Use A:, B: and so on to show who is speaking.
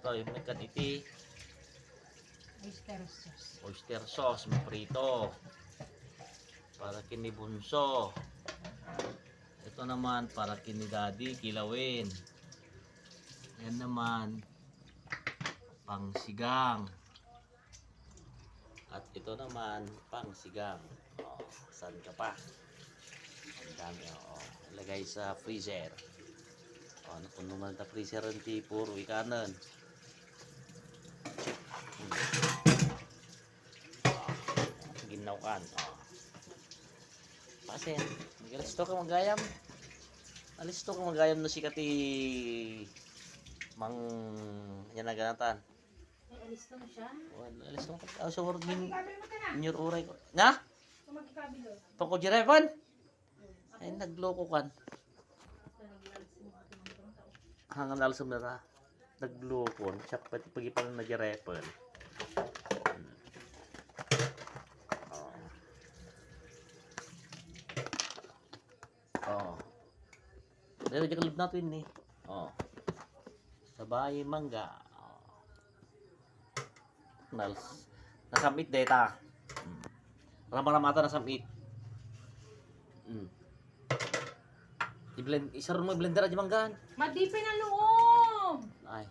A: to, yung may kan iti.
B: Oyster sauce.
A: oyster sauce, prito. Para kini bunso. Ito naman para kini daddy, kilawin. Yan naman pang sigang. At ito naman pang sigang. Oh, saan ka pa? Ang dami oh. Lagay sa freezer. Oh, napuno man ta freezer ng tipo, ikanan. Ginawan. Oh. Kasi, mag-alisto ka magayam. Alisto ka magayam na si kati mang yan na ganatan.
B: Ay, alis lang siya.
A: Well, alisto ka. Oh, so, min,
B: Magkikabilo mo ka na.
A: minyor uray ko. Na?
B: Kung magkikabilo.
A: Tungko jirepan? Ay, nagloko kan. Hangan alasam na ra. Nagloko. Siya pati pagipang na jirepan. Oh. Pero di kalib natin ni. Oh. Sabay mangga. Oh. Nals. Nasamit data. Mm. Rama-ramata nasamit. Mm. I-blend, isaron mo i-blender aja manggaan.
B: Madipin ang loob!
A: Ay.